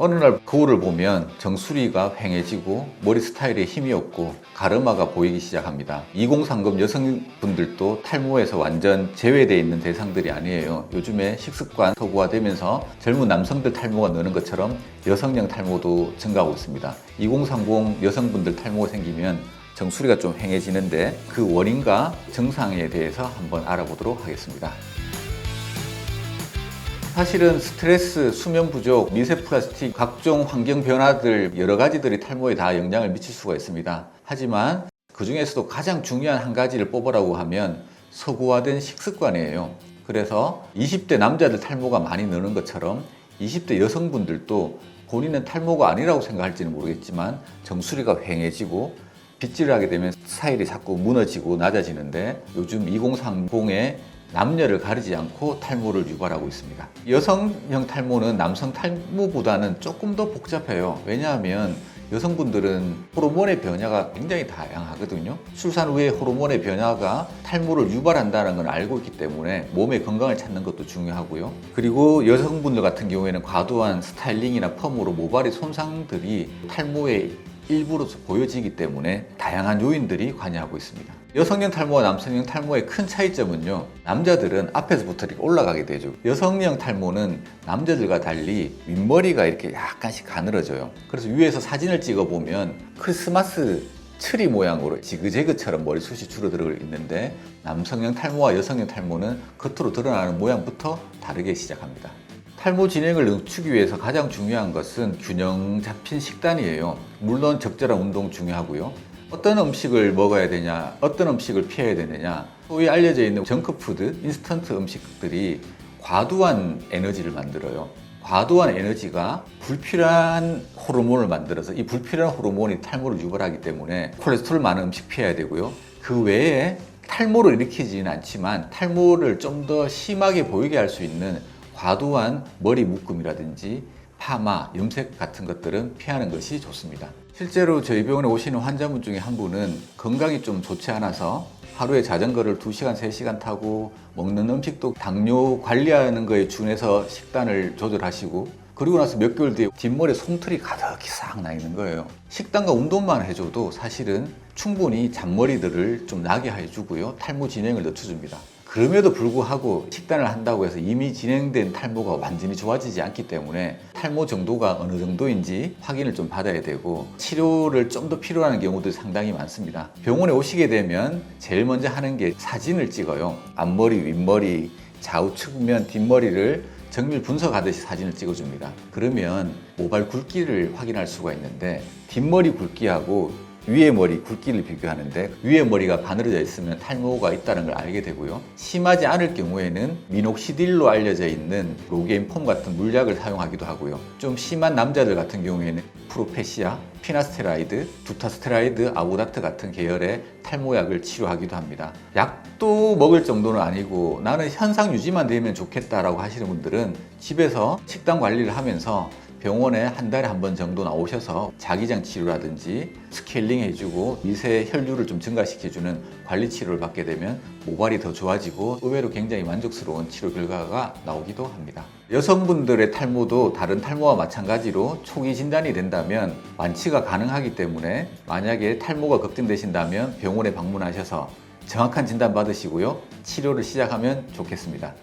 어느 날 거울을 보면 정수리가 휑해지고 머리 스타일에 힘이 없고 가르마가 보이기 시작합니다. 2030 여성분들도 탈모에서 완전 제외되어 있는 대상들이 아니에요. 요즘에 식습관 서구화되면서 젊은 남성들 탈모가 느는 것처럼 여성형 탈모도 증가하고 있습니다. 2030 여성분들 탈모가 생기면 정수리가 좀 휑해지는데 그 원인과 증상에 대해서 한번 알아보도록 하겠습니다. 사실은 스트레스, 수면 부족, 미세 플라스틱, 각종 환경 변화들 여러 가지들이 탈모에 다 영향을 미칠 수가 있습니다. 하지만 그 중에서도 가장 중요한 한 가지를 뽑으라고 하면 서구화된 식습관이에요. 그래서 20대 남자들 탈모가 많이 느는 것처럼 20대 여성분들도 본인은 탈모가 아니라고 생각할지는 모르겠지만 정수리가 휑해지고 빗질을 하게 되면 스타일이 자꾸 무너지고 낮아지는데 요즘 2030의 남녀를 가리지 않고 탈모를 유발하고 있습니다. 여성형 탈모는 남성 탈모보다는 조금 더 복잡해요. 왜냐하면 여성분들은 호르몬의 변화가 굉장히 다양하거든요. 출산 후에 호르몬의 변화가 탈모를 유발한다는 걸 알고 있기 때문에 몸의 건강을 찾는 것도 중요하고요. 그리고 여성분들 같은 경우에는 과도한 스타일링이나 펌으로 모발의 손상들이 탈모의 일부로서 보여지기 때문에 다양한 요인들이 관여하고 있습니다. 여성형 탈모와 남성형 탈모의 큰 차이점은요. 남자들은 앞에서부터 이렇게 올라가게 되죠. 여성형 탈모는 남자들과 달리 윗머리가 이렇게 약간씩 가늘어져요. 그래서 위에서 사진을 찍어 보면 크리스마스 트리 모양으로 지그재그처럼 머리숱이 줄어들어 있는데 남성형 탈모와 여성형 탈모는 겉으로 드러나는 모양부터 다르게 시작합니다. 탈모 진행을 늦추기 위해서 가장 중요한 것은 균형 잡힌 식단이에요. 물론 적절한 운동 중요하고요. 어떤 음식을 먹어야 되냐, 어떤 음식을 피해야 되느냐. 소위 알려져 있는 정크푸드, 인스턴트 음식들이 과도한 에너지를 만들어요. 과도한 에너지가 불필요한 호르몬을 만들어서 이 불필요한 호르몬이 탈모를 유발하기 때문에 콜레스테롤 많은 음식 피해야 되고요. 그 외에 탈모를 일으키지는 않지만 탈모를 좀 더 심하게 보이게 할 수 있는 과도한 머리 묶음이라든지 파마, 염색 같은 것들은 피하는 것이 좋습니다. 실제로 저희 병원에 오시는 환자분 중에 한 분은 건강이 좀 좋지 않아서 하루에 자전거를 2시간, 3시간 타고 먹는 음식도 당뇨 관리하는 거에 준해서 식단을 조절하시고 그리고 나서 몇 개월 뒤에 뒷머리에 솜털이 가득히 싹 나 있는 거예요. 식단과 운동만 해줘도 사실은 충분히 잔머리들을 좀 나게 해주고요. 탈모 진행을 늦춰줍니다. 그럼에도 불구하고 식단을 한다고 해서 이미 진행된 탈모가 완전히 좋아지지 않기 때문에 탈모 정도가 어느 정도인지 확인을 좀 받아야 되고 치료를 좀 더 필요한 경우도 상당히 많습니다. 병원에 오시게 되면 제일 먼저 하는 게 사진을 찍어요. 앞머리, 윗머리, 좌우 측면, 뒷머리를 정밀 분석하듯이 사진을 찍어줍니다. 그러면 모발 굵기를 확인할 수가 있는데 뒷머리 굵기하고 위에 머리 굵기를 비교하는데 위에 머리가 가늘어져 있으면 탈모가 있다는 걸 알게 되고요. 심하지 않을 경우에는 미녹시딜로 알려져 있는 로게인 폼 같은 물약을 사용하기도 하고요. 좀 심한 남자들 같은 경우에는 프로페시아, 피나스테라이드, 두타스테라이드, 아보다트 같은 계열의 탈모약을 치료하기도 합니다. 약도 먹을 정도는 아니고 나는 현상 유지만 되면 좋겠다라고 하시는 분들은 집에서 식단 관리를 하면서 병원에 한 달에 한 번 정도 나오셔서 자기장 치료라든지 스케일링 해주고 미세 혈류를 좀 증가시켜주는 관리 치료를 받게 되면 모발이 더 좋아지고 의외로 굉장히 만족스러운 치료 결과가 나오기도 합니다. 여성분들의 탈모도 다른 탈모와 마찬가지로 초기 진단이 된다면 완치가 가능하기 때문에 만약에 탈모가 걱정되신다면 병원에 방문하셔서 정확한 진단 받으시고요. 치료를 시작하면 좋겠습니다.